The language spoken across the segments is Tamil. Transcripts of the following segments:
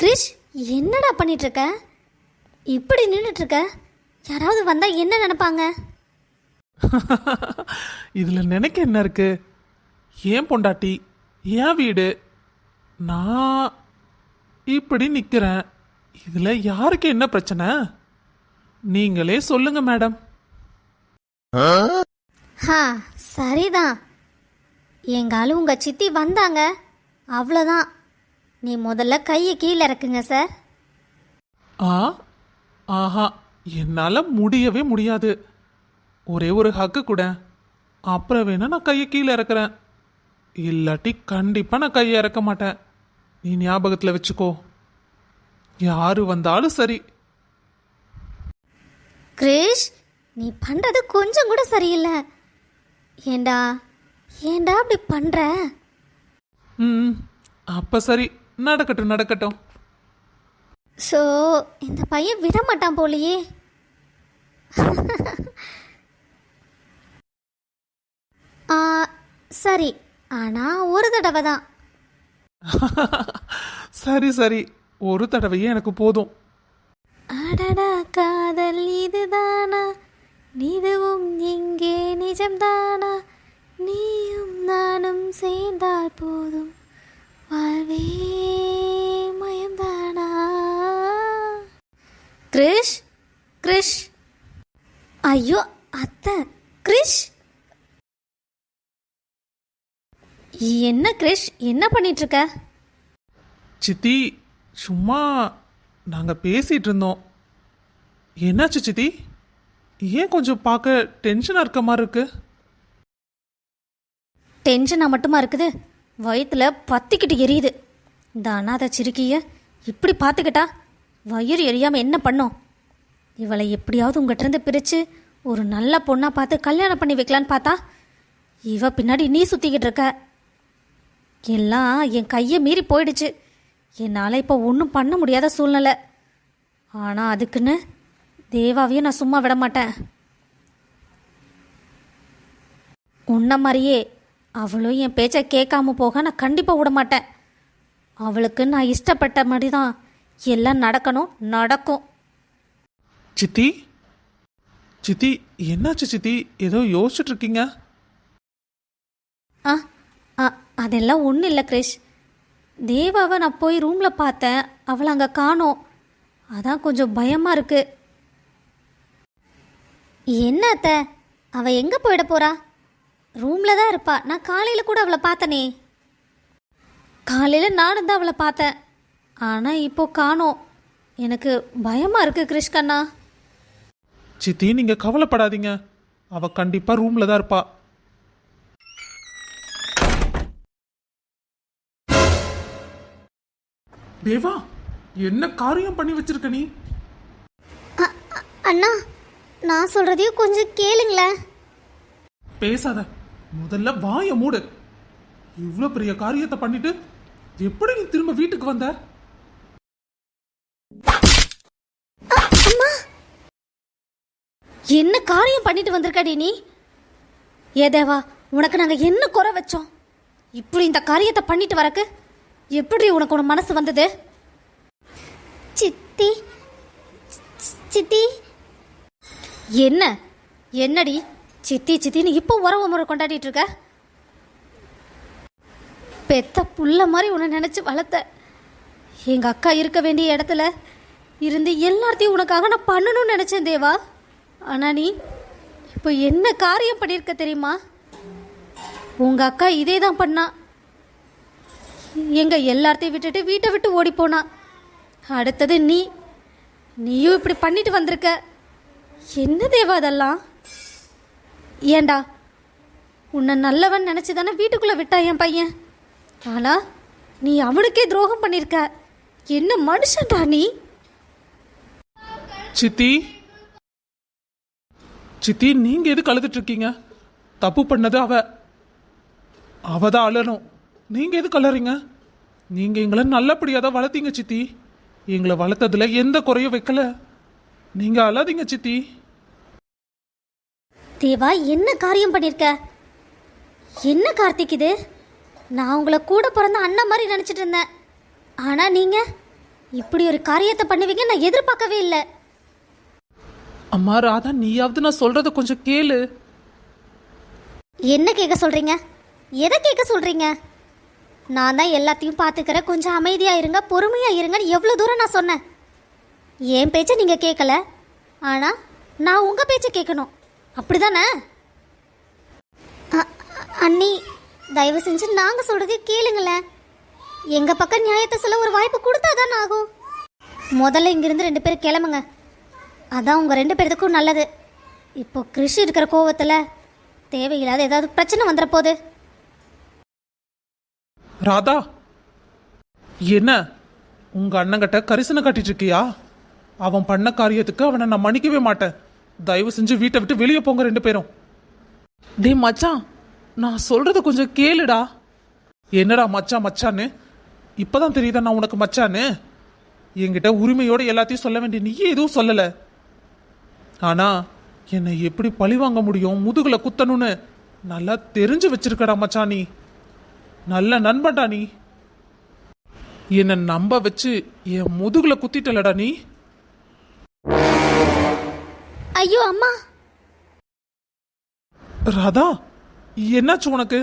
கிரிஷ் என்னடா பண்ணிட்டு இருக்க இப்படி நின்றுட்டு இருக்க யாராவது வந்தா என்ன நினைப்பாங்க? இதுல நினைக்க என்ன இருக்கு? ஏன் பொண்டாட்டி? ஏன் வீடு? நான் இப்படி நிக்கிறேன். இதுல யாருக்கு என்ன பிரச்சனை? நீங்களே சொல்லுங்க மேடம். ஹா சரிதான். எங்காலும் உங்க சித்தி வந்தாங்க. அவ்வளோதான் நீ முதல்ல கையை கீழே இறக்குங்க சார். ஆ? ஆஹா என்னால முடியவே முடியாது. ஒரே ஒரு ஹக்கு கூட. அப்புறம் வேணா நான் கையை கீழே இறக்குறேன். இல்லாட்டி கண்டிப்பா நான் கையை இறக்க மாட்டேன். நீ ஞாபகத்துல வச்சுக்கோ. யாரு வந்தாலும் சரி. கிரிஷ் நீ பண்றது கொஞ்சம் கூட சரியில்லை. ஏண்டா ஏண்டா அப்படி பண்ற? ம் அப்ப சரி நடக்கட்டும் நடக்கட்டும். ஸோ இந்த பையன் விட மாட்டான் போலியே. ஆ, சரி ஆனா ஒரு தடவை தான் சரி சரி ஒரு தடவையே எனக்கு போதும். அடடா காதல் இதுதானா? இதுவும் இங்கே நிஜம்தானா? நீயும் நானும் சேர்ந்தால் போதும். வாழ்வே மயம்தானா? கிரிஷ் கிரிஷ். ஐயோ அத்தை கிரிஷ். என்ன கிரிஷ் என்ன பண்ணிட்டு இருக்க? சித்தி சும்மா நாங்கள் பேசிகிட்டு இருந்தோம் என்னாச்சு சித்தி? ஏன் கொஞ்சம் பார்க்க டென்ஷனாக இருக்க மாதிரி இருக்கு? டென்ஷனாக மட்டுமா இருக்குது? வயிற்றில் பத்திக்கிட்டு எரியுது. இந்த அனாதை சிறுக்கிய இப்படி பார்த்துக்கிட்டா? வயிறு எரியாமல் என்ன பண்ணும்? இவளை எப்படியாவது உங்ககிட்ட பிரித்து ஒரு நல்ல பொண்ணாக பார்த்து கல்யாணம் பண்ணி வைக்கலான்னு பார்த்தா? இவ பின்னாடி நீ சுற்றிக்கிட்டு இருக்க. எல்லாம் என் கையை மீறி போயிடுச்சு. என்னால் இப்போ ஒன்றும் பண்ண முடியாத சூழ்நிலை. ஆனால் அதுக்குன்னு தேவாவையும் நான் சும்மா விட மாட்டேன். உன்ன மாதிரியே அவளும் என் பேச்சை கேட்காம போக நான் கண்டிப்பாக விட மாட்டேன். அவளுக்கு நான் இஷ்டப்பட்ட மாதிரி தான் எல்லாம் நடக்கணும் நடக்கும். சித்தி? சித்தி என்னாச்சு சித்தி? ஏதோ யோசிச்சுட்டு இருக்கீங்க? ஆ அதெல்லாம் ஒன்றும் இல்லை கிரிஷ். தேவாவை நான் போய் ரூமில் பார்த்தேன். அவளை அங்கே காணோம். அதான் கொஞ்சம் பயமாக இருக்கு. என்ன அத்தை? அவள் எங்கே போயிட போகிறா ரூமில் தான் இருப்பா. நான் காலையில் கூட அவளை பார்த்தனே. காலையில் நானும் தான் அவளை பார்த்தேன். ஆனால் இப்போ காணோம். எனக்கு பயமாக இருக்கு கிருஷ்கண்ணா சித்தி நீங்கள் கவலைப்படாதீங்க. அவள் கண்டிப்பாக ரூமில் தான் இருப்பாள் தேவா என்ன காரியம் பண்ணி வச்சிருக்க நீ? அண்ணா நான் சொல்கிறதையும் கொஞ்சம் கேளுங்களேன். பேசாத முதல்ல வாய மூடு. இவ்ளோ பெரிய காரியத்தை பண்ணிட்டு எப்படி நீ திரும்ப வீட்டுக்கு வந்த? என்ன காரியம் பண்ணிட்டு வந்திருக்கடி நீ? ஏ தேவா உனக்கு நாங்கள் என்ன குறை வச்சோம்? இப்படி இந்த காரியத்தை பண்ணிட்டு வரக்கு எப்படி உனக்கு உன மனசு வந்தது? சித்தி. சித்தி. என்ன? என்னடி? சித்தி சித்தின்னு இப்போ உறவு முறை கொண்டாடிட்டு இருக்க? பெத்த புள்ள மாதிரி உன்னை நினச்சி வளர்த்த. எங்கள் அக்கா இருக்க வேண்டிய இடத்துல இருந்து எல்லாத்தையும் உனக்காக நான் பண்ணணும்னு நினச்சேன் தேவா. ஆனால் நீ இப்போ என்ன காரியம் பண்ணியிருக்க தெரியுமா? உங்கள் அக்கா இதே தான் பண்ணா. எங்கள் எல்லாத்தையும் விட்டுட்டு வீட்டை விட்டு ஓடி போனான் அடுத்தது நீ. நீயும் இப்படி பண்ணிட்டு வந்திருக்க. என்ன தேவா அதெல்லாம்? ஏண்டா? உன்னை நல்லவன் நினச்சி தானே வீட்டுக்குள்ளே விட்டா என் பையன்? ஆனால் நீ அவனுக்கே துரோகம் பண்ணியிருக்க என்ன மனுஷன்டா நீ? சித்தி? சித்தி நீங்கள் எதுக்கு அழுதுட்டு இருக்கீங்க? தப்பு பண்ணது அவ. அவ தான் அழணும். நீங்க எதுக்கு அழறீங்க நீங்க எங்களை நல்லபடியா தான் வளர்த்தீங்க சித்தி. எங்களை வளர்த்ததுல எந்த குறையும் வைக்கல. நீங்க அழாதீங்க சித்தி. தேவா என்ன காரியம் பண்ணியிருக்க என்ன கார்த்திக் இது? நான் உங்களை கூட பிறந்த அண்ணன் மாதிரி நினச்சிட்டு இருந்தேன். ஆனால் நீங்கள் இப்படி ஒரு காரியத்தை பண்ணுவீங்க நான் எதிர்பார்க்கவே இல்லை. அம்மா ராதா நீயாவது நான் சொல்றத கொஞ்சம் கேளு. என்ன கேட்க சொல்கிறீங்க எதை கேட்க சொல்கிறீங்க நான் தான் எல்லாத்தையும் பார்த்துக்கிறேன். கொஞ்சம் அமைதியாக இருங்க பொறுமையாக இருங்கன்னு எவ்வளோ தூரம் நான் சொன்னேன். என் பேச்சை நீங்கள் கேட்கல. ஆனால் நான் உங்கள் பேச்சை கேட்கணும். அப்படி தானே அண்ணி தயவு செஞ்சு நாங்கள் சொல்கிறது கேளுங்களேன். எங்கள் பக்கம் நியாயத்தை சொல்ல ஒரு வாய்ப்பு கொடுத்தா தானே ஆகும்? முதல்ல இங்கிருந்து ரெண்டு பேரும் கிளம்புங்க. அதான் உங்கள் ரெண்டு பேர்த்துக்கும் நல்லது. இப்போ கிருஷி இருக்கிற கோவத்தில் தேவையில்லாத ஏதாவது பிரச்சனை வந்துட போகுது ராதா! என்ன? உங்க அண்ணங்கிட்ட கரிசனை கட்டிட்டு இருக்கியா? அவன் பண்ண காரியத்துக்கு அவனை நான் மன்னிக்கவே மாட்டேன். தயவு செஞ்சு வீட்டை விட்டு வெளியே போங்க ரெண்டு பேரும். டேய் மச்சான் நான் சொல்கிறத கொஞ்சம் கேளுடா. என்னடா மச்சான் மச்சான்னு? இப்பதான் தெரியுதா நான் உனக்கு மச்சான்னு? என்கிட்ட உரிமையோட எல்லாத்தையும் சொல்ல வேண்டிய நீயே எதுவும் சொல்லல. ஆனா என்னை எப்படி பழி வாங்க முடியும்? முதுகுல குத்தணும்னு நல்லா தெரிஞ்சு வச்சிருக்கடா மச்சான் நீ. நல்ல நண்பன்டா நீ. என்னை நம்ப வச்சு என் முதுகுல குத்திட்டலடா நீ. ஐயோ அம்மா. ராதா என்னாச்சு உனக்கு?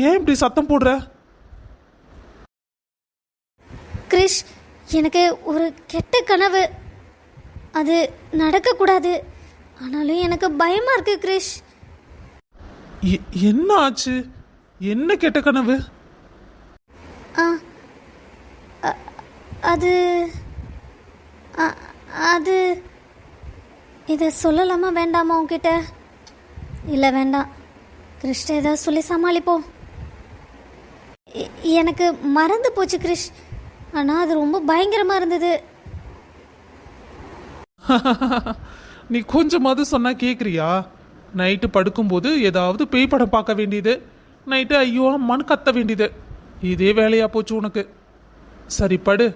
ஏன் இப்படி சத்தம் போடுற? கிரிஷ் எனக்கு ஒரு கெட்ட கனவு. அது நடக்கக்கூடாது. ஆனாலும் எனக்கு பயமா இருக்கு கிரிஷ். என்ன ஆச்சு? என்ன கெட்ட கனவு? அது அது இதை சொல்லலாமா வேண்டாமா உன்கிட்ட? இல்லை வேண்டாம். கிறிஷ்ட ஏதாவது சொல்லி சமாளிப்போம் எனக்கு மறந்து போச்சு கிரிஷ் ஆனால் அது ரொம்ப பயங்கரமாக இருந்தது. நீ கொஞ்சமாவது சொன்னா கேக்குறியா? நைட்டு படுக்கும்போது ஏதாவது பேய் படம் பார்க்க வேண்டியது. நைட்டு ஐயோ அம்மான்னு கத்த வேண்டியது. இதே வேலையா போச்சு உனக்கு. சரி படு.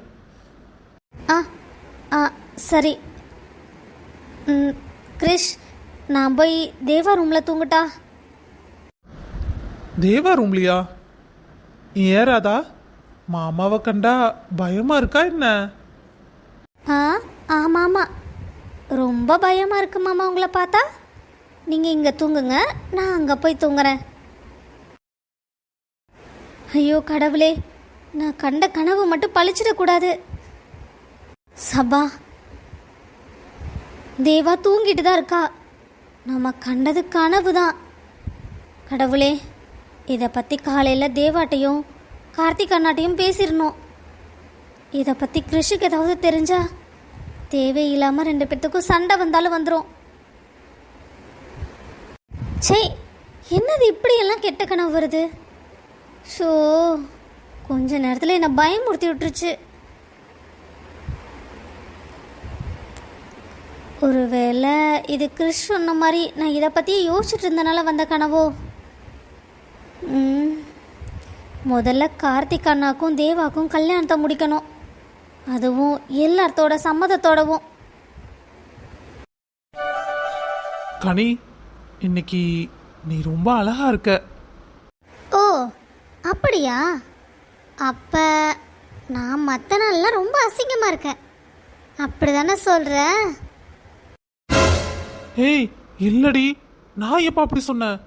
ஆ ஆ சரி. ம், கிரிஷ் நான் போய் தேவா ரூமில் தூங்கட்டா? தேவா ரூம்லியா? ஏறாதா? மாமாவை கண்டா பயமா இருக்கா என்ன? ஆ ஆமாம். ஆமாம் ரொம்ப பயமாக இருக்கு மாமா உங்களை பார்த்தா. நீங்கள் இங்கே தூங்குங்க நான் அங்கே போய் தூங்குறேன். ஐயோ கடவுளே. நான் கண்ட கனவு மட்டும் பழிச்சிடக்கூடாது. சபா தேவா தூங்கிட்டு தான் இருக்கா? நம்ம கண்டது கனவு தான் கடவுளே இதை பற்றி காலையில் தேவாட்டையும் கார்த்திக் அண்ணாட்டையும் பேசிடணும் இதை பற்றி கிருஷிக்கு ஏதாவது தெரிஞ்சா தேவையில்லாமல் ரெண்டு பேர்த்துக்கும் சண்டை வந்தாலும் வந்துடும் சே என்னது இப்படியெல்லாம் கெட்ட கனவு வருது? ஸோ கொஞ்ச நேரத்தில் என்னை பயமுறுத்தி விட்டுருச்சு. ஒருவேளை இது கிறிஸ் சொன்ன மாதிரி நான் இதை பற்றி யோசிச்சுட்டு இருந்தனால வந்த கனவோ? முதல்ல கார்த்திக் அண்ணாக்கும் தேவாக்கும் கல்யாணத்தை முடிக்கணும். அதுவும் எல்லாத்தோட சம்மதத்தோடவும். கனி இன்னைக்கு நீ ரொம்ப அழகா இருக்க. அப்படியா? அப்ப நான் மற்ற நாள்லாம் ரொம்ப அசிங்கமாக இருக்கேன். அப்படி தானே சொல்கிற ஏய் இல்லடி. நான் எப்ப அப்படி சொன்னேன்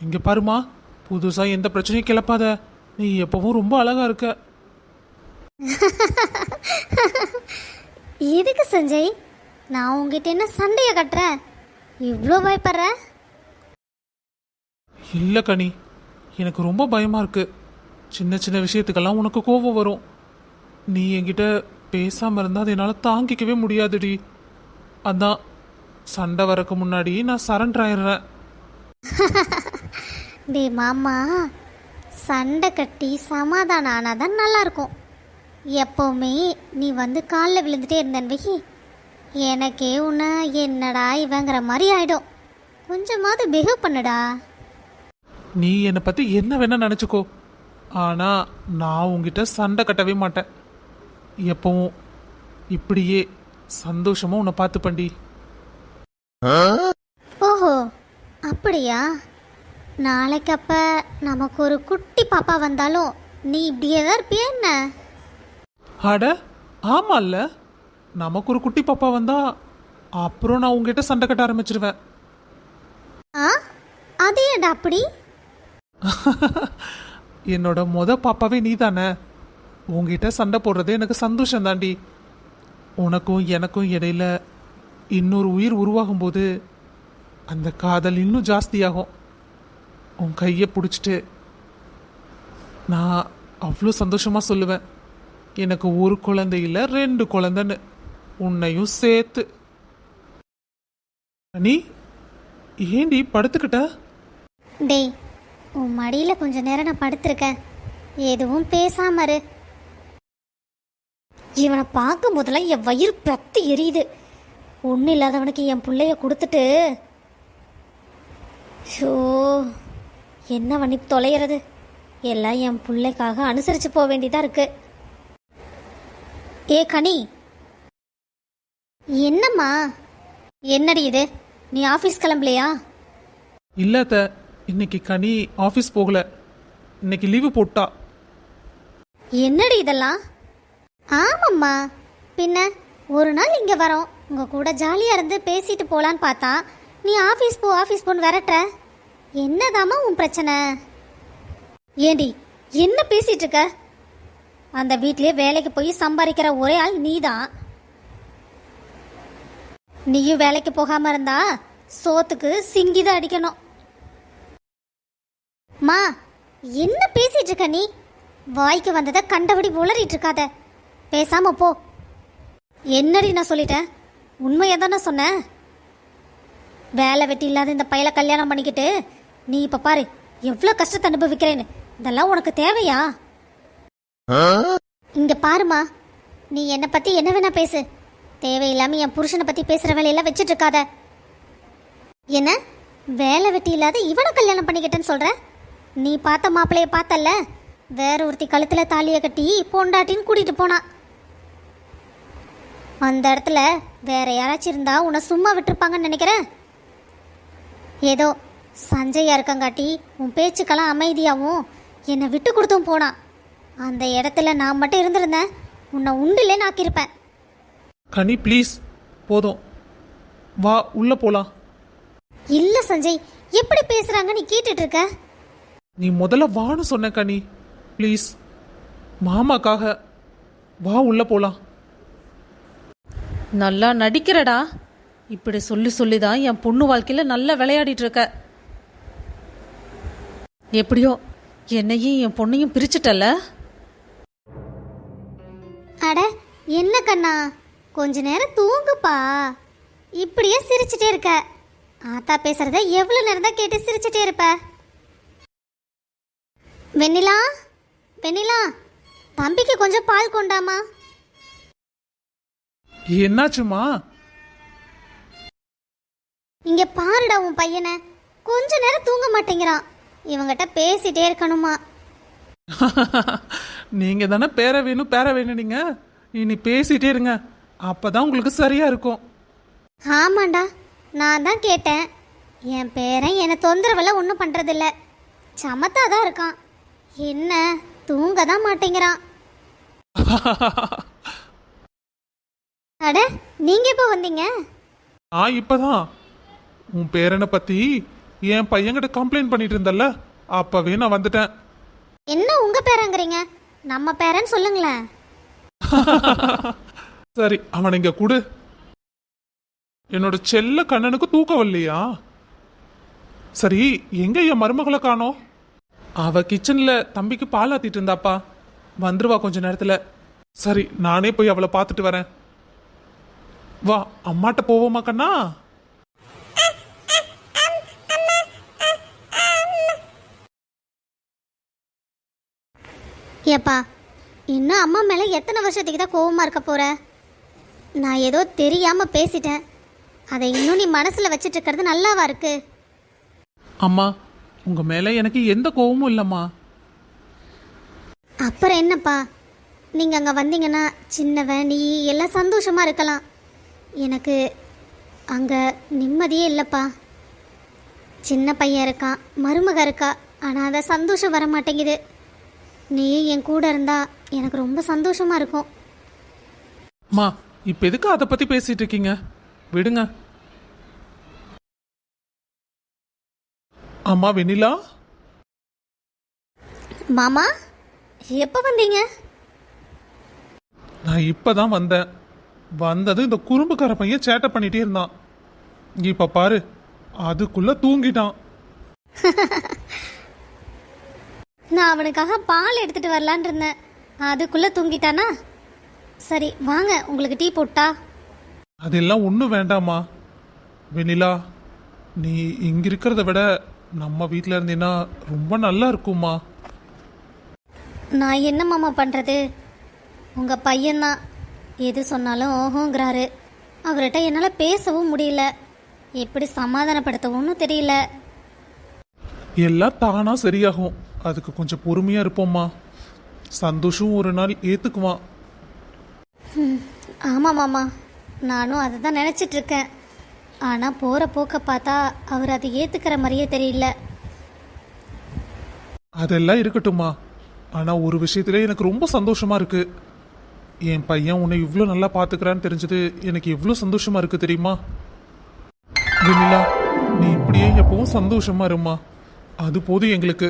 இங்க பாருமா புதுசா எந்த பிரச்சனையும் கிளப்பாத. நீ எப்பவும் ரொம்ப அழகா இருக்க. எதுக்கு சஞ்சய்? நான் உங்ககிட்ட என்ன சண்டையை கட்டுறேன்? இவ்வளோ பயப்படுற? இல்ல கனி. எனக்கு ரொம்ப பயமாக இருக்குது சின்ன சின்ன விஷயத்துக்கெல்லாம் உனக்கு கோபம் வரும். நீ என்கிட்ட பேசாமல் இருந்தால் அதை என்னால் தாங்கிக்கவே முடியாதுடி. அதான் சண்டை வரக்கு முன்னாடி நான் சரண்டர் ஆயிடுறேன். டே மாமா சண்டை கட்டி சமாதானம் ஆனால் தான் நல்லாயிருக்கும் எப்போவுமே நீ வந்து காலில் விழுந்துட்டே இருந்தேன் வை எனக்கே உன்னை என்னடா இவங்கிற மாதிரி ஆயிடும். கொஞ்சமாவது பிஹேவ் பண்ணுடா. நீ என்னை பத்தி என்ன வேணா நினைச்சுக்கோ. ஆனா நான் உன்கிட்ட சண்டை கட்டவே மாட்டேன். எப்பவும் இப்படியே சந்தோஷமா உன்னை பார்த்து பண்டி ஓஹோ அப்படியா? நாளைக்கு அப்ப நமக்கு ஒரு குட்டி பாப்பா வந்தாலும் நீ இப்படியே தான் இருப்பியா என்ன? அட ஆமால்ல. நமக்கு ஒரு குட்டி பாப்பா வந்தா அப்புறம் நான் உங்ககிட்ட சண்டை கட்ட ஆரம்பிச்சிருவேன். ஆ? அது ஏன்டா அப்படி? என்னோட முத பாப்பாவே நீ தானே உங்ககிட்ட சண்டை போடுறது எனக்கு சந்தோஷம் தாண்டி. உனக்கும் எனக்கும் இடையில இன்னொரு உயிர் உருவாகும் போது அந்த காதல் இன்னும் ஜாஸ்தியாகும். உன் கையை பிடிச்சிட்டு நான் அவ்வளோ சந்தோஷமாக சொல்லுவேன். எனக்கு ஒரு குழந்தை இல்லை ரெண்டு குழந்தைன்னு. உன்னையும் சேர்த்து. நீ ஏண்டி படுத்துக்கிட்ட? டேய் உன் மடியில் கொஞ்ச நேரம் நான் படுத்திருக்கேன். எதுவும் பேசாம இரு. இவனை பார்க்கும் போதெல்லாம் என் வயிறு பத்து எரியுது. ஒன்றும் இல்லாதவனுக்கு என் பிள்ளைய கொடுத்துட்டு. ஷோ என்ன பண்ணி தொலைகிறது? எல்லாம் என் பிள்ளைக்காக அனுசரித்து போக வேண்டியதாக இருக்கு. ஏ கனி. என்னம்மா? என்னடி இது? நீ ஆஃபீஸ் கிளம்பலையா? இல்லை இன்னைக்கு கனி ஆஃபீஸ் போகல. இன்னைக்கு லீவு போட்டா. என்னடி இதெல்லாம்? ஆமாம்மா. பின்ன ஒரு நாள் இங்கே வரோம். உங்கள் கூட ஜாலியாக இருந்து பேசிட்டு போகலான்னு பார்த்தா நீ ஆஃபீஸ் போ ஆஃபீஸ் போன்னு விரட்டுற. என்னதாம்மா உன் பிரச்சனை? ஏண்டி என்ன பேசிட்டு இருக்க? அந்த வீட்லயே வேலைக்கு போய் சம்பாதிக்கிற ஒரே ஆள் நீதான். நீயும் வேலைக்கு போகாமல் இருந்தா சோத்துக்கு சிங்கிதான் அடிக்கணும். மா என்ன பேசிட்டு இருக்க நீ? வாய்க்கு வந்ததை கண்டபடி உளறிட்டு இருக்காத பேசாம போ. என்னடி நான் சொல்லிட்டேன் உண்மையை தானே சொன்னேன் வேலை வெட்டி இல்லாத இந்த பையலை கல்யாணம் பண்ணிக்கிட்டு நீ இப்ப பாரு எவ்வளோ கஷ்டத்தை அனுபவிக்கிறேன்னு. இதெல்லாம் உனக்கு தேவையா? இங்க பாருமா நீ என்னை பத்தி என்ன வேணா பேசு. தேவையில்லாம என் புருஷனை பத்தி பேசுற வேலையெல்லாம் வச்சிட்டு இருக்காத என்ன? வேலை வெட்டி இல்லாத இவனை கல்யாணம் பண்ணிக்கிட்டேன்னு சொல்ற? நீ பார்த்த மாப்பிளைய பார்த்தல்ல? வேற ஒருத்தி கழுத்துல தாலியை கட்டி பொண்டாட்டின்னு கூட்டிட்டு போனா. அந்த இடத்துல வேற யாராச்சும் இருந்தா உன்னை சும்மா விட்டுருப்பாங்கன்னு நினைக்கிறேன். ஏதோ சஞ்சயா இருக்கங்காட்டி உன் பேச்சுக்கெல்லாம் அமைதியாகவும் என்னை விட்டு கொடுத்தும் போனான் அந்த இடத்துல நான் மட்டும் இருந்திருந்தேன். உன்னை உண்டிலே நாக்கியிருப்பேன். கனி ப்ளீஸ் போதும். வா உள்ள போலாம். இல்ல சஞ்சய் எப்படி பேசுறாங்க நீ கேட்டுட்டு இருக்க? நீ முதல்ல வான்னு சொன்ன கனி ப்ளீஸ் மாமாக்காக வா உள்ள போலாம். நல்லா நடிக்கிறடா. இப்படி சொல்லி சொல்லி தான் என் பொண்ணு வாழ்க்கையில் நல்லா விளையாடிட்டு இருக்க. எப்படியோ என்னையும் என் பொண்ணையும் பிரிச்சுட்டல அட என்ன கண்ணா? கொஞ்ச நேரம் தூங்குப்பா. இப்படியே சிரிச்சிட்டே இருக்க. ஆத்தா பேசுறத எவ்வளவு நேரம் தான் கேட்டு சிரிச்சிட்டே இருப்ப? வெண்ணிலா வெண்ணிலா தம்பிக்கு கொஞ்சம் பால் கொண்டாமா என்னாச்சுமா? இங்க பாருடா உன் பையனை. கொஞ்ச நேரம் தூங்க மாட்டேங்கிறான். இவங்கிட்ட பேசிட்டே இருக்கணுமா? நீங்க தானே பேர வேணும் பேர வேணும் நீங்க இனி பேசிட்டே இருங்க. அப்பதான் உங்களுக்கு சரியா இருக்கும். ஆமாண்டா நான் தான் கேட்டேன். என் பேரன் என்னை தொந்தரவெல்லாம் ஒன்றும் பண்ணுறதில்ல சமத்தா தான் இருக்கான். என்ன தூங்க தான் மாட்டேங்கிறான். அட நீங்க எப்போ வந்தீங்க? நான் இப்பதான். உன் பேரனை பத்தி என் பையன்கிட்ட கம்ப்ளைண்ட் பண்ணிட்டு இருந்தல்ல அப்பவே நான் வந்துட்டேன். என்ன உங்க பேரங்கிறீங்க? நம்ம பேரன் சொல்லுங்களேன். சரி அவன் இங்க கொடு. என்னோட செல்ல கண்ணனுக்கு தூக்கம் வரலையா? சரி எங்க என் மருமகளை காணோம்? அவ கிச்சன்ல தம்பிக்கு பால் ஆத்திட்டு இருந்தாப்பா. வந்துருவா கொஞ்ச நேரத்துல. சரி நானே போய் அவளை பார்த்துட்டு வரேன். வா அம்மாட்ட போவோமா கண்ணா? ஏப்பா இன்னும் அம்மா மேலே எத்தனை வருஷத்துக்கு தான் கோவமா இருக்க போற? நான் ஏதோ தெரியாம பேசிட்டேன். அதை இன்னும் நீ மனசுல வச்சிட்டு இருக்கிறது நல்லாவா இருக்கு? அம்மா உங்க மேல எனக்கு எந்த கோவமும் இல்லம்மா. அப்புறம் என்னப்பா? நீங்கள் அங்கே வந்தீங்கன்னா சின்னவன் நீ எல்லாம் சந்தோஷமாக இருக்கலாம். எனக்கு அங்கே நிம்மதியே இல்லைப்பா. சின்ன பையன் இருக்கான் மருமக இருக்கா ஆனால் அதை சந்தோஷம் வர மாட்டேங்குது. நீயும் என் கூட இருந்தா எனக்கு ரொம்ப சந்தோஷமா இருக்கும். அம்மா இப்போ எதுக்கு அதை பற்றி பேசிட்டு இருக்கீங்க? விடுங்க. அம்மா வெண்ணிலா? மாமா எப்போ வந்தீங்க? நான் இப்பதான் வந்தேன். வந்தது இந்த குறும்புக்கார பையன் சேட்டை பண்ணிட்டே இருந்தான். இப்ப பாரு அதுக்குள்ள தூங்கிட்டான். நான் அவனுக்காக பால் எடுத்துட்டு வரலான் இருந்தேன். அதுக்குள்ளே தூங்கிட்டானா? சரி வாங்க உங்களுக்கு டீ போட்டா. அதெல்லாம் ஒன்றும் வேண்டாம்மா. வெண்ணிலா நீ இங்க இருக்கிறத விட நம்ம வீட்டில் இருந்தீன்னா ரொம்ப நல்லா இருக்கும்மா. நான் என்ன மாமா பண்ணுறது உங்கள் பையன்தான். எது சொன்னாலும் ஓஹோங்கிறாரு. அவர்கிட்ட என்னால் பேசவும் முடியல. எப்படி சமாதானப்படுத்தவும்னு தெரியல. எல்லாம் தானா சரியாகும். அதுக்கு கொஞ்சம் பொறுமையா இருப்போம்மா. சந்தோஷம் ஒரு நாள் ஏத்துக்குவான். ஆமாம் மாமா. நானும் அதை தான் நினச்சிட்டு இருக்கேன். ஆனால் போகிற போக்க பார்த்தா அவர் அதை ஏற்றுக்கிற மாதிரியே தெரியல. அதெல்லாம் இருக்கட்டும்மா. ஆனால் ஒரு விஷயத்துல எனக்கு ரொம்ப சந்தோஷமா இருக்கு. என் பையன் உன்னை இவ்வளோ நல்லா பார்த்துக்கிறான்னு தெரிஞ்சது எனக்கு எவ்வளோ சந்தோஷமா இருக்கு தெரியுமா? வெண்ணிலா நீ இப்படியே எப்பவும் சந்தோஷமா இருமா அது போதும் எங்களுக்கு.